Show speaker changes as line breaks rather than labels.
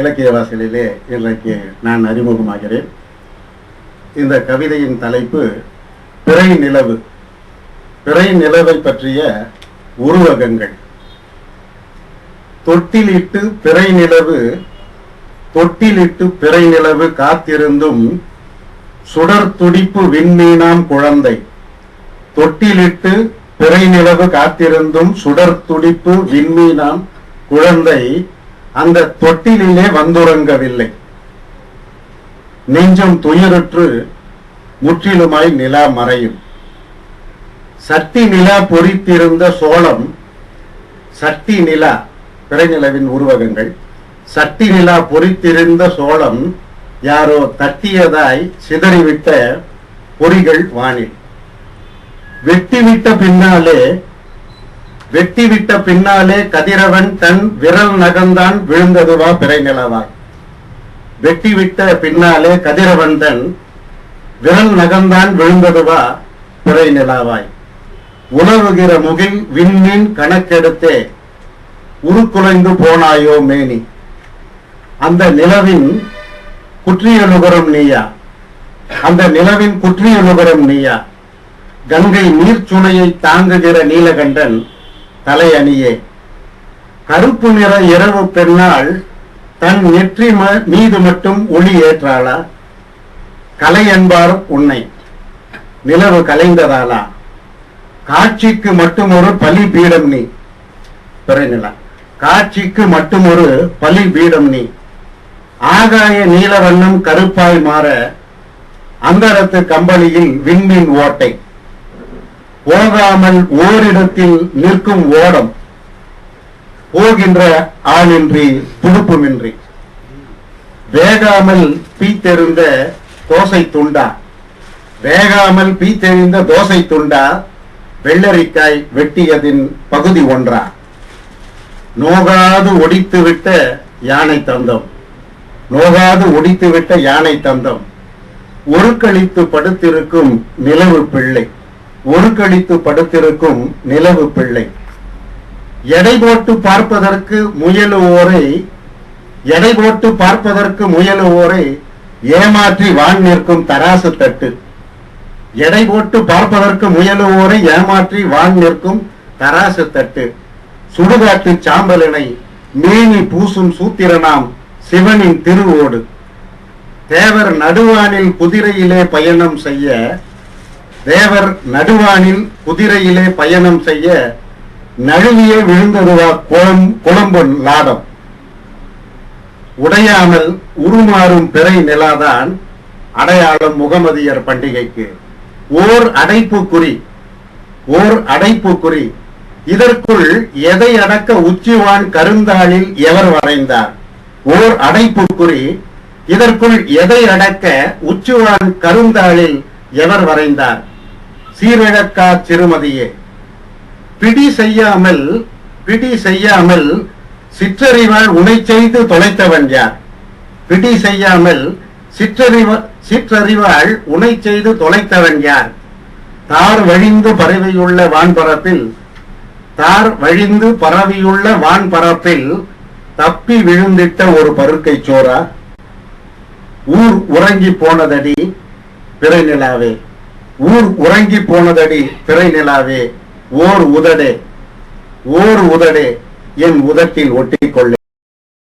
இலக்கிய வாசலிலே இன்றைக்கு நான் அறிமுகமாகிறேன். இந்த கவிதையின் தலைப்பு பிறை நிலவு. பிறை நிலவை பற்றிய உருவகங்கள். தொட்டிலிட்டு பிறை நிலவு தொட்டிலிட்டு பிறை நிலவு காத்திருந்தும் சுடர் துடிப்பு விண்மீனாம் குழந்தை. தொட்டிலிட்டு பிறை நிலவு காத்திருந்தும் சுடர் துடிப்பு விண்மீனாம் குழந்தை. அந்த தொட்டிலே வந்துறங்கவில்லை நெஞ்சம் துயருற்று முற்றிலுமாய் நிலா மறையும். சட்டி நிலா பொறித்திருந்த சோளம் சட்டி நிலா பிறைநிலவின் உருவகங்கள் சட்டி நிலா பொறித்திருந்த சோளம் யாரோ தட்டியதாய் சிதறிவிட்ட பொறிகள் வானில். வெட்டிவிட்ட பின்னாலே வெட்டிவிட்ட பின்னாலே கதிரவன் தன் விரல் நகந்தான் விழுந்ததுவா பிறை நிலவாய் வெட்டிவிட்ட பின்னாலே கதிரவன் தன் விரல் நகந்தான் விழுந்ததுவா பிறை நிலாவாய் உலவுகிற முகில் விண்மீன் கணக்கெடுத்தே உருக்குலைந்து போனாயோ மேனி. அந்த நிலவின் குற்றியலுகரம் நீயா? அந்த நிலவின் குற்றியலுகரம் நீயா? கங்கை நீர்ச்சுனையை தாங்குகிற நீலகண்டன் தலையணியே. கருப்பு நிற இரவு பெண்ணால் தன் நெற்றி ம- மீது மட்டும் ஒளி ஏற்றாளா? கலை என்பார் உன்னை. நிலவு கலைந்ததாலா? காட்சிக்கு மட்டும் ஒரு பலி பீடம் நீ. பிறநிலா காட்சிக்கு மட்டும் ஒரு பலி பீடம் நீ. ஆகாய நீல வண்ணம் கருப்பாய் மாற அந்தரத்து கம்பளியில் விண்மீன் ஓட்டை. போகாமல் ஓரிடத்தில் நிற்கும் ஓடம் போகின்ற ஆளின்றி துடுப்புமின்றி வேகாமல் பீத்தெறிந்த தோசை துண்டா? வேகாமல் பீத்தெறிந்த தோசை துண்டா? வெள்ளரிக்காய் வெட்டியதின் பகுதி ஒன்றா? நோகாது ஒடித்துவிட்ட யானை தந்தம். நோகாது ஒடித்துவிட்ட யானை தந்தம். ஒருக்களித்து படுத்திருக்கும் நிலவு பிள்ளை. ஒருக்களித்து படுத்திருக்கும் நிலவு பிள்ளை. எடை போட்டு பார்ப்பதற்கு முயலுவோரை எடை போட்டு பார்ப்பதற்கு முயலுவோரை ஏமாற்றி வான் நிற்கும் தராசு தட்டு. எடை போட்டு பார்ப்பதற்கு முயலுவோரை ஏமாற்றி வான் நிற்கும் தராசு தட்டு. சுடுகாட்டு சாம்பலினை மீனி பூசும் சூத்திரனாம் சிவனின் திருவோடு. தேவர் நடுவானில் குதிரையிலே பயணம் செய்ய தேவர் நடுவானில் குதிரையிலே பயணம் செய்ய நழுவியே விழுந்ததுவா குளம் குளம்பொன் லாடம் உடையாமல் உருமாறும் பிறை நிலாதான் அடையாளம் முகமதியர் பண்டிகைக்கு. ஓர் அடைப்பு குறி ஓர் அடைப்பு குறி. இதற்குள் எதை அடக்க உச்சிவான் கருந்தாளில் எவர் வரைந்தார்? ஓர் அடைப்பு குறி இதற்குள் எதை அடக்க உச்சிவான் கருந்தாளில் எவர் வரைந்தார்? சீரழக்கா சிறுமதியே பிடி செய்யாமல் பிடி செய்யாமல் சிற்றறிவால் உனை செய்து தொலைத்தவன் யார்? பிடி செய்யாமல் சிற்றறிவ சிற்றறிவால் உனை செய்து தொலைத்தவன் யார்? தார் வழிந்து பரவியுள்ள வான்பரப்பில் தார் வழிந்து பரவியுள்ள வான்பரப்பில் தப்பி விழுந்திட்ட ஒரு பருக்கை சோரா ஊர் உறங்கி போனதடி பிறநிலாவே. நிலாவே ஊர் உறங்கி போனதடி பிறை நிலாவே ஓர் உதடே ஓர் உதடே என் உதட்டில் ஒட்டிக்கொள்ளே.